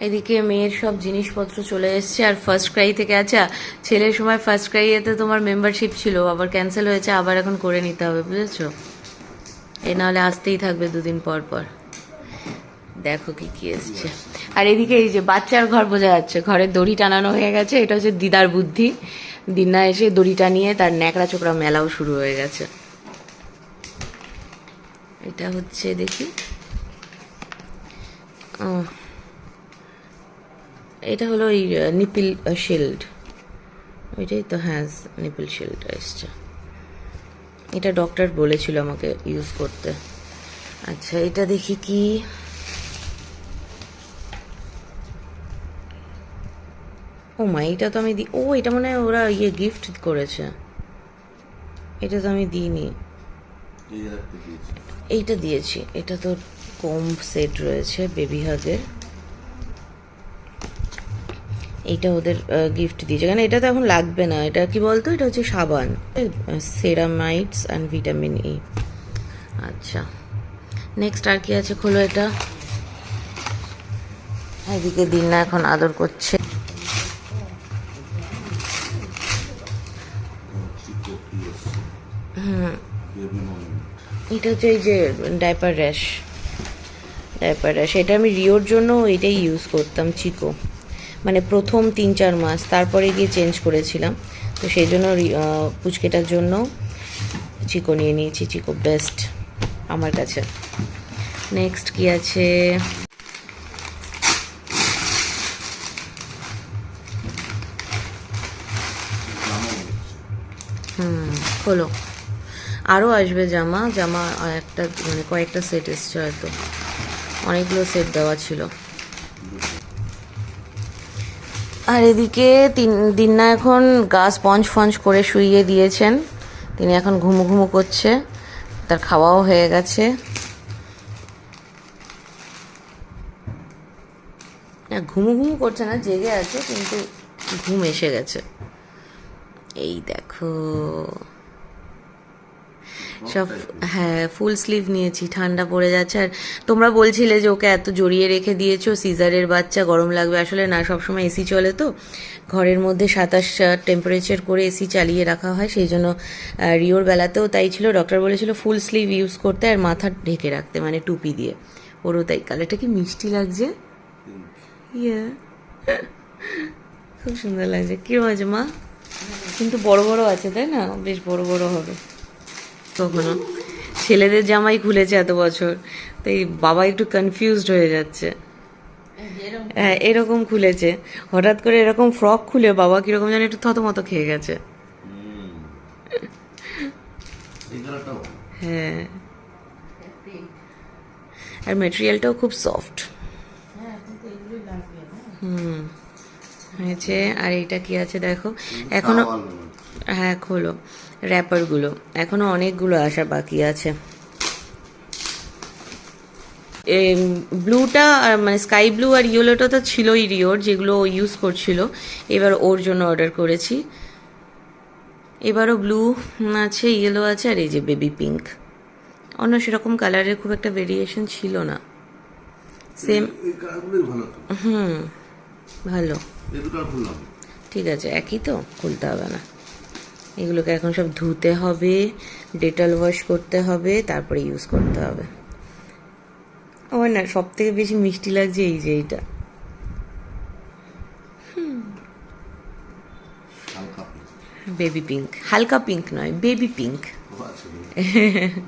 এদিকে মেয়ের সব জিনিসপত্র চলে এসছে আর ফার্স্ট ক্রাই থেকে আচ্ছা ছেলের সময় ফার্স্ট ক্রাইয়েতে তোমার মেম্বারশিপ ছিল আবার ক্যান্সেল হয়েছে আবার এখন করে নিতে হবে বুঝেছ? এ নাহলে আসতেই থাকবে দুদিন পর পর। দেখো কি কি এসছে। আর এদিকে এই যে বাচ্চার ঘর বোঝা যাচ্ছে ঘরের দড়ি টানানো হয়ে গেছে এটা হচ্ছে দিদার বুদ্ধি। দিনা এসে দড়ি টানিয়ে তার ন্যাকড়া চোকড়া মেলাও শুরু হয়ে গেছে। এটা হচ্ছে দেখি। আহ, এটা হলো ওই নিপিল শিল্ড ওইটাই তো হ্যাঁ নিপিল শিল্ড এসছে। এটা ডক্টর বলেছিল আমাকে ইউজ করতে। আচ্ছা এটা দেখি কি? ও মা এটা তো আমি দি ও এটা মনে হয় ওরা ইয়ে গিফট করেছে। এটা তো আমি দিইনি। এইটা দিয়েছি। এটা তো কম সেট রয়েছে বেবি হাগের এইটা ওদের গিফট দিয়েছে। কারণ এটা তো এখন লাগবে না। এটা কি বলতো? এটা হচ্ছে সাবান। সেরামাইটস অ্যান্ড ভিটামিন ই আচ্ছা। নেক্সট আর কি আছে? খোলো এটা। এদিকে দিন না এখন আদর করছে। এটা হচ্ছে এই যে ডাইপার র্যাশ ডাইপার র্যাশ এটা আমি রিওর জন্য এটাই ইউজ করতাম, চিকো। মানে প্রথম তিন চার মাস, তারপরে গিয়ে চেঞ্জ করেছিলাম। তো সেই জন্য পুচকেটার জন্য চিকো নিয়ে নিয়েছি, চিকো বেস্ট আমার কাছে। নেক্সট কি আছে? হুম, খোলো। আরও আসবে জামা জামা একটা মানে কয়েকটা সেট এসছে হয়তো। অনেকগুলো সেট দেওয়া ছিল। আর এদিকে দিননা এখন গাছ পঞ্চ ফঞ্জ করে শুইয়ে দিয়েছেন। তিনি এখন ঘুমু ঘুমু করছে। তার খাওয়াও হয়ে গেছে। ঘুমু ঘুমু করছে না, জেগে আছে, কিন্তু ঘুম এসে গেছে। এই দেখো। সব হ্যাঁ ফুল স্লিভ নিয়েছি ঠান্ডা পড়ে যাচ্ছে। আর তোমরা বলছিলে যে ওকে এত জড়িয়ে রেখে দিয়েছ সিজারের বাচ্চা গরম লাগবে। আসলে না সবসময় এসি চলে তো। ঘরের মধ্যে সাতাশ টেম্পারেচার করে এসি চালিয়ে রাখা হয় সেই জন্য রিওর বেলাতেও তাই ছিল। ডক্টর বলেছিল ফুল স্লিভ ইউজ করতে আর মাথা ঢেকে রাখতে মানে টুপি দিয়ে। ওরও তাই। কালারটা কি মিষ্টি লাগছে? ইয়ে। খুব সুন্দর লাগছে। কিরম আছে মা? কিন্তু বড় বড় আছে তাই না? বেশ বড় বড় হবে। কখনো ছেলেদের জামাই খুলেছে এত বছর তাই বাবা একটু কনফিউজড হয়ে যাচ্ছে। হ্যাঁ এরকম খুলেছে। হঠাৎ করে এরকম ফ্রক খুলে বাবা কীরকম যেন একটু থতমত খেয়ে গেছে। হ্যাঁ। আর মেটেরিয়ালটাও খুব সফট হুম। হয়েছে। আর এইটা কি আছে দেখো? এখনও মনে। হ্যাঁ খোলো। র্যাপারগুলো এখনও অনেকগুলো আসা বাকি আছে। ব্লুটা মানে স্কাই ব্লু আর ইয়েলোটা তো ছিলই রিওর যেগুলো ও ইউজ করছিল। এবার ওর জন্য অর্ডার করেছি। এবারও ব্লু আছে ইয়েলো আছে আর এই যে বেবি পিঙ্ক অন্য সেরকম কালারের খুব একটা ভেরিয়েশন ছিল না। সেম হুম ভালো। ঠিক আছে একই তো? খুলতে হবে না। এগুলোকে এখন সব ধুতে হবে ডেটল ওয়াশ করতে হবে তারপরে ইউজ করতে হবে। আমার না সব থেকে বেশি মিষ্টি লাগছে এই যে এইটা। Baby pink. হালকা পিঙ্ক নয় বেবি পিঙ্ক।